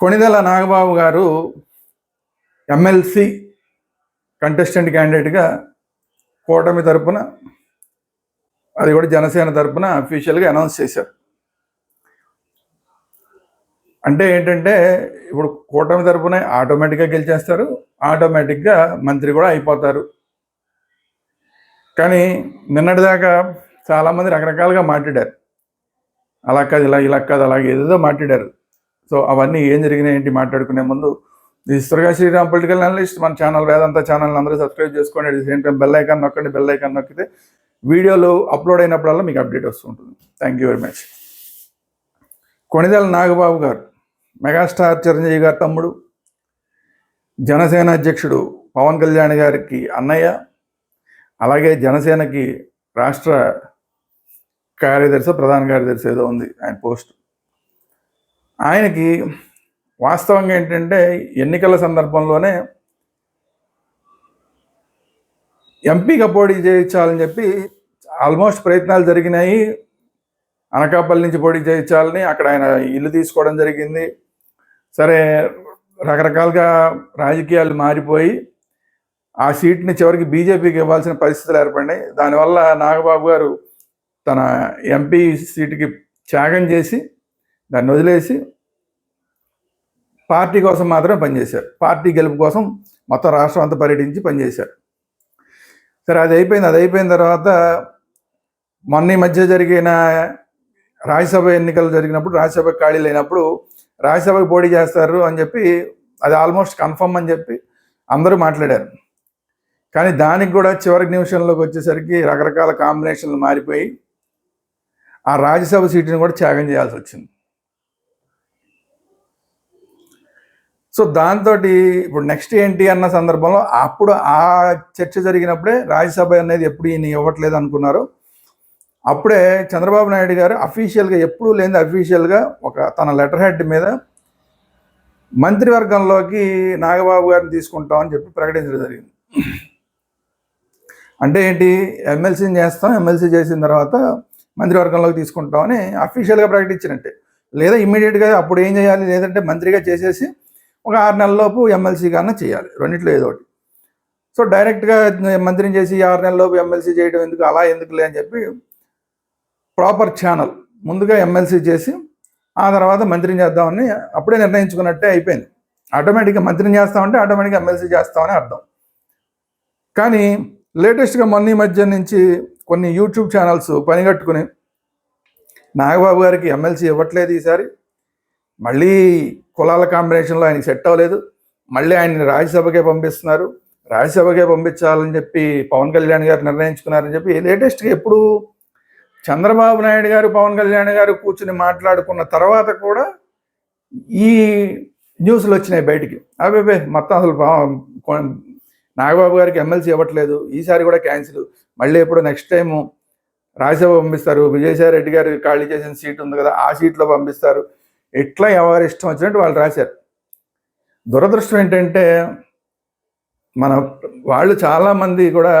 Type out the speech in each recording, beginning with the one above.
కొణిదెల నాగబాబు గారు MLC contestant క్యాండిడేట్గా కూటమి తరపున అది కూడా జనసేన తరపున అఫీషియల్గా అనౌన్స్ చేశారు. అంటే ఏంటంటే ఇప్పుడు కూటమి తరపున ఆటోమేటిక్గా గెలిచేస్తారు ఆటోమేటిక్గా మంత్రి కూడా అయిపోతారు. కానీ నిన్నటిదాకా చాలామంది రకరకాలుగా మాట్లాడారు. అలా కాదు ఇలా ఇలా కాదు అలాగే ఏదేదో మాట్లాడారు. సో అవన్నీ ఏం జరిగినాయి ఏంటి మాట్లాడుకునే ముందు ఇది దుర్గా శ్రీరామ్ పొలిటికల్ అనలిస్ట్ మన ఛానల్ వేదంత ఛానల్ అందరూ సబ్స్క్రైబ్ చేసుకోండి at same time bell icon నొక్కండి బెల్ ఐకాన్ నొక్కితే వీడియోలు అప్లోడ్ అయినప్పుడల్లా మీకు అప్డేట్ వస్తుంటుంది thank you very much Konidela Nagababu గారు మెగాస్టార్ చిరంజీవి గారి తమ్ముడు జనసేన అధ్యక్షుడు పవన్ కళ్యాణ్ గారికి అన్నయ్య అలాగే జనసేనకి రాష్ట్ర కార్యదర్శి ప్రధాన కార్యదర్శి ఏదో ఉంది ఆయన పోస్ట్. ఆయనకి వాస్తవంగా ఏంటంటే ఎన్నికల సందర్భంలోనే ఎంపీగా పోటీ చేయించాలని చెప్పి ఆల్మోస్ట్ ప్రయత్నాలు జరిగినాయి. అనకాపల్లి నుంచి పోటీ చేయించాలని అక్కడ ఆయన ఇల్లు తీసుకోవడం జరిగింది. సరే రకరకాలుగా రాజకీయాలు మారిపోయి ఆ సీట్ని చివరికి బీజేపీకి ఇవ్వాల్సిన పరిస్థితులు ఏర్పడినాయి. దానివల్ల నాగబాబు గారు తన ఎంపీ సీటుకి త్యాగం చేసి దాన్ని వదిలేసి పార్టీ కోసం మాత్రమే పనిచేశారు. పార్టీ గెలుపు కోసం మొత్తం రాష్ట్రం అంతా పర్యటించి పనిచేశారు. సరే అది అయిపోయింది. అది అయిపోయిన తర్వాత మొన్న ఈ మధ్య జరిగిన రాజ్యసభ ఎన్నికలు జరిగినప్పుడు రాజ్యసభ ఖాళీ లేనప్పుడు రాజ్యసభకు పోటీ చేస్తారు అని చెప్పి అది ఆల్మోస్ట్ కన్ఫర్మ్ అని చెప్పి అందరూ మాట్లాడారు. కానీ దానికి కూడా చివరి నిమిషంలోకి వచ్చేసరికి రకరకాల కాంబినేషన్లు మారిపోయి ఆ రాజ్యసభ సీటుని కూడా త్యాగం చేయాల్సి వచ్చింది. సో దాంతో ఇప్పుడు నెక్స్ట్ ఏంటి అన్న సందర్భంలో అప్పుడు ఆ చర్చ జరిగినప్పుడే రాజ్యసభ అనేది ఎప్పుడు ఈయన ఇవ్వట్లేదు అనుకున్నారు. అప్పుడే చంద్రబాబు నాయుడు గారు అఫీషియల్గా ఎప్పుడూ లేని అఫీషియల్గా ఒక తన లెటర్ హెడ్ మీద మంత్రివర్గంలోకి నాగబాబు గారిని తీసుకుంటామని చెప్పి ప్రకటించడం జరిగింది. అంటే ఏంటి? ఎమ్మెల్సీని చేస్తాం ఎమ్మెల్సీ చేసిన తర్వాత మంత్రివర్గంలోకి తీసుకుంటామని అఫీషియల్గా ప్రకటించినట్టే. లేదా ఇమ్మీడియట్గా అప్పుడు ఏం చేయాలి? లేదంటే మంత్రిగా చేసేసి ఒక ఆరు నెలలలోపు ఎమ్మెల్సీ కన్నా చేయాలి రెండిట్లో ఏదో ఒకటి. సో డైరెక్ట్గా మంత్రిని చేసి ఆరు నెలలలోపు ఎమ్మెల్సీ చేయడం ఎందుకు అలా ఎందుకులే అని చెప్పి ప్రాపర్ ఛానల్ ముందుగా ఎమ్మెల్సీ చేసి ఆ తర్వాత మంత్రిని చేద్దామని అప్పుడే నిర్ణయించుకున్నట్టే అయిపోయింది. ఆటోమేటిక్గా మంత్రిని చేస్తామంటే ఆటోమేటిక్గా ఎమ్మెల్సీ చేస్తామని అర్థం. కానీ లేటెస్ట్గా మొన్న ఈ మధ్య నుంచి కొన్ని యూట్యూబ్ ఛానల్స్ పనిగట్టుకుని నాగబాబు గారికి ఎమ్మెల్సీ ఇవ్వట్లేదు ఈసారి. మళ్ళీ కులాల కాంబినేషన్లో ఆయనకి సెట్ అవ్వలేదు. మళ్ళీ ఆయన్ని రాజ్యసభకే పంపిస్తున్నారు. రాజ్యసభకే పంపించాలని చెప్పి పవన్ కళ్యాణ్ గారు నిర్ణయించుకున్నారని చెప్పి లేటెస్ట్గా ఎప్పుడు చంద్రబాబు నాయుడు గారు పవన్ కళ్యాణ్ గారు కూర్చుని మాట్లాడుకున్న తర్వాత కూడా ఈ న్యూస్లు వచ్చినాయి బయటికి. అవేబే మొత్తం అసలు నాగబాబు గారికి ఎమ్మెల్సీ ఇవ్వట్లేదు. ఈసారి కూడా క్యాన్సిల్. మళ్ళీ ఎప్పుడు నెక్స్ట్ టైం రాజ్యసభ పంపిస్తారు. విజయసాయి రెడ్డి గారు ఖాళీ చేసిన సీట్ ఉంది కదా ఆ సీట్లో పంపిస్తారు. ఎట్లా ఎవరి ఇష్టం వచ్చినట్టు వాళ్ళు రాశారు. దురదృష్టం ఏంటంటే మన వాళ్ళు చాలామంది కూడా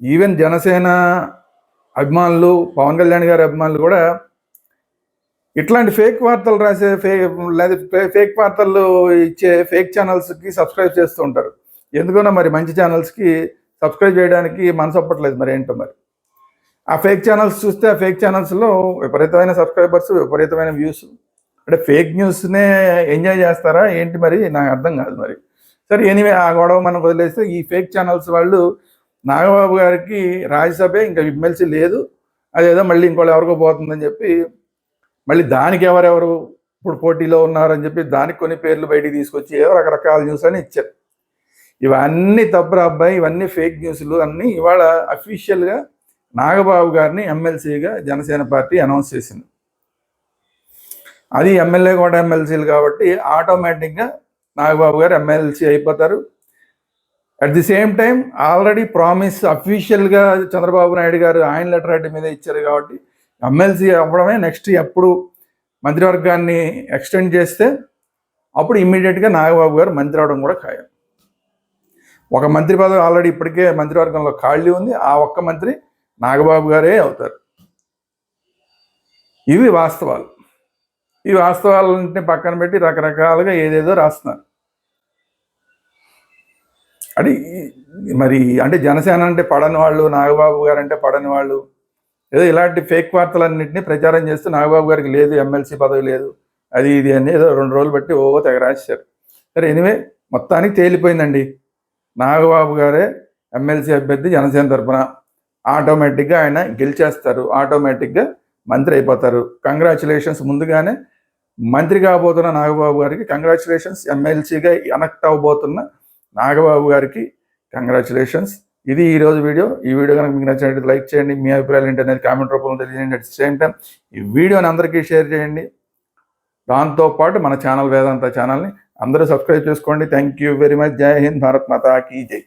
ఈవెన్ జనసేన అభిమానులు పవన్ కళ్యాణ్ గారి అభిమానులు కూడా ఇట్లాంటి ఫేక్ వార్తలు రాసే ఫేక్ లేదా ఫేక్ వార్తలు ఇచ్చే ఫేక్ ఛానల్స్కి సబ్స్క్రైబ్ చేస్తూ ఉంటారు. ఎందుకన్నా మరి మంచి ఛానల్స్కి సబ్స్క్రైబ్ చేయడానికి మనసు అప్పట్లేదు మరి ఏంటో మరి. ఆ ఫేక్ ఛానల్స్ చూస్తే ఆ ఫేక్ ఛానల్స్లో విపరీతమైన సబ్స్క్రైబర్స్ విపరీతమైన వ్యూస్ అంటే ఫేక్ న్యూస్నే ఎంజాయ్ చేస్తారా? ఏంటి మరి? నాకు అర్థం కాదు మరి. సరే ఎనివే ఆ గొడవ మనం వదిలేస్తే ఈ ఫేక్ ఛానల్స్ వాళ్ళు నాగబాబు గారికి రాజ్యసభ ఇంకా ఎమ్మెల్సీ లేదు. అదేదో మళ్ళీ ఇంకోళ్ళు ఎవరికో పోతుందని చెప్పి మళ్ళీ దానికి ఎవరెవరు ఇప్పుడు పోటీలో ఉన్నారని చెప్పి దానికి కొన్ని పేర్లు బయటికి తీసుకొచ్చి ఏదో రకరకాల న్యూస్ అని ఇచ్చారు. ఇవన్నీ తప్పురా అబ్బాయి ఇవన్నీ ఫేక్ న్యూస్లు అన్నీ ఇవాళ అఫీషియల్గా నాగబాబు గారిని ఎమ్మెల్సీగా జనసేన పార్టీ అనౌన్స్ చేసింది. అది ఎమ్మెల్యే కూడా ఎమ్మెల్సీలు కాబట్టి ఆటోమేటిక్గా నాగబాబు గారు ఎమ్మెల్సీ అయిపోతారు. At the same time already promise అఫీషియల్గా చంద్రబాబు నాయుడు గారు ఆయన లెటర్ హెడ్ మీద ఇచ్చారు కాబట్టి ఎమ్మెల్సీ అవ్వడమే నెక్స్ట్ ఎప్పుడు మంత్రివర్గాన్ని ఎక్స్టెండ్ చేస్తే అప్పుడు ఇమ్మీడియట్గా నాగబాబు గారు మంత్రి అవడం కూడా ఖాయం. ఒక మంత్రి పదవి ఆల్రెడీ ఇప్పటికే మంత్రివర్గంలో ఖాళీ ఉంది. ఆ ఒక్క మంత్రి నాగబాబు గారే అవుతారు. ఇవి వాస్తవాలు. ఈ వాస్తవాలన్నింటినీ పక్కన పెట్టి రకరకాలుగా ఏదేదో రాస్తున్నారు. అది మరి అంటే జనసేన అంటే పడని వాళ్ళు నాగబాబు గారు అంటే పడని వాళ్ళు ఏదో ఇలాంటి ఫేక్ వార్తలన్నింటినీ ప్రచారం చేస్తూ నాగబాబు గారికి లేదు ఎమ్మెల్సీ పదవి లేదు అది ఇది అని ఏదో రెండు రోజులు బట్టి ఓ తెగ రాశారు సరే ఎనివే మొత్తానికి తేలిపోయిందండి. నాగబాబు గారే ఎమ్మెల్సీ అభ్యర్థి జనసేన తరఫున ఆటోమేటిక్గా ఆయన గెలిచేస్తారు. ఆటోమేటిక్గా మంత్రి అయిపోతారు. కంగ్రాచులేషన్స్ ముందుగానే మంత్రి కాబోతున్న నాగబాబు గారికి కంగ్రాచులేషన్స్ ఎమ్మెల్సీగా ఎనక్ట్ అవ్వబోతున్న నాగబాబు గారికి కంగ్రాచులేషన్స్ ఇది ఈ రోజు వీడియో. ఈ వీడియో కనుక మీకు నచ్చినట్టు లైక్ చేయండి. మీ అభిప్రాయాలు ఏంటి అనేది కామెంట్ రూపంలో తెలియజేయండి. అట్ సేమ్ టైం ఈ వీడియోని అందరికీ షేర్ చేయండి. దాంతోపాటు మన ఛానల్ వేదాంత ఛానల్ని అందరూ సబ్స్క్రైబ్ చేసుకోండి. థ్యాంక్ యూ వెరీ మచ్ జై హింద్. భారత్ మాతా కీ జై.